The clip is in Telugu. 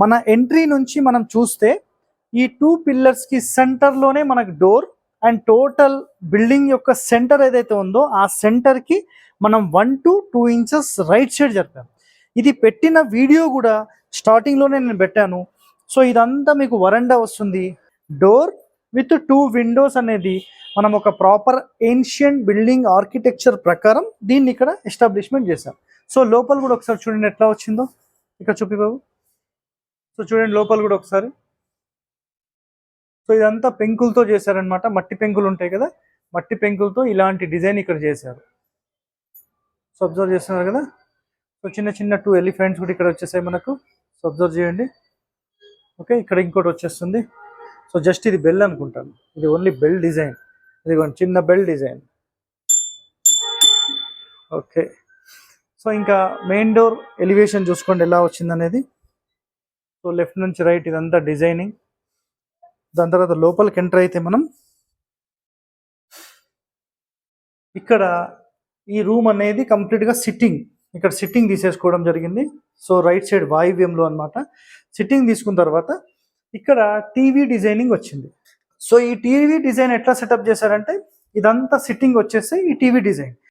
మన ఎంట్రీ నుంచి మనం చూస్తే ఈ టూ పిల్లర్స్కి సెంటర్లోనే మనకు డోర్ అండ్ టోటల్ బిల్డింగ్ యొక్క సెంటర్ ఏదైతే ఉందో ఆ సెంటర్కి మనం one to two inches right side జరిపాం. ఇది పెట్టిన వీడియో కూడా స్టార్టింగ్లోనే నేను పెట్టాను. సో ఇదంతా మీకు వరండా వస్తుంది. డోర్ విత్ టూ విండోస్ అనేది మనం ఒక ప్రాపర్ ఏన్షియంట్ బిల్డింగ్ ఆర్కిటెక్చర్ ప్రకారం దీన్ని ఇక్కడ ఎస్టాబ్లిష్మెంట్ చేశాం. సో లోపల కూడా ఒకసారి చూడండి ఎట్లా వచ్చిందో. ఇక్కడ చూపి బాబు. సో చూడండి లోపల కూడా ఒకసారి. సో ఇదంతా పెంకులతో చేశారనమాట మట్టి పెంకులు ఉంటాయి కదా మట్టి పెంకులతో ఇలాంటి డిజైన్ ఇక్కడ చేశారు. సో అబ్జర్వ్ చేస్తున్నారు కదా? సో చిన్న చిన్న టూ ఎలిఫెంట్స్ కూడా ఇక్కడ వచ్చేసాయి మనకు. సో అబ్జర్వ్ చేయండి. ఓకే ఇక్కడ ఇంకోటి వచ్చేస్తుంది. సో జస్ట్ ఇది బెల్ అనుకుంటాను. ఇది ఓన్లీ బెల్ డిజైన్ ఇది చిన్న బెల్ డిజైన్ ఓకే. సో ఇంకా మెయిన్ డోర్ ఎలివేషన్ చూసుకోండి ఎలా వచ్చిందనేది. సో లెఫ్ట్ నుంచి రైట్ ఇదంతా డిజైనింగ్. దాని తర్వాత లోపలికి ఎంటర్ అయితే మనం ఇక్కడ ఈ రూమ్ అనేది కంప్లీట్గా సిట్టింగ్. ఇక్కడ సిట్టింగ్ తీసేసుకోవడం జరిగింది. సో రైట్ సైడ్ వాయువ్యంలో అన్నమాట. సిట్టింగ్ తీసుకున్న తర్వాత ఇక్కడ టీవీ డిజైనింగ్ వచ్చింది. సో ఈ టీవీ డిజైన్ ఎట్లా సెటప్ చేశారంటే ఇదంతా సిట్టింగ్ వచ్చేసి ఈ టీవీ డిజైన్.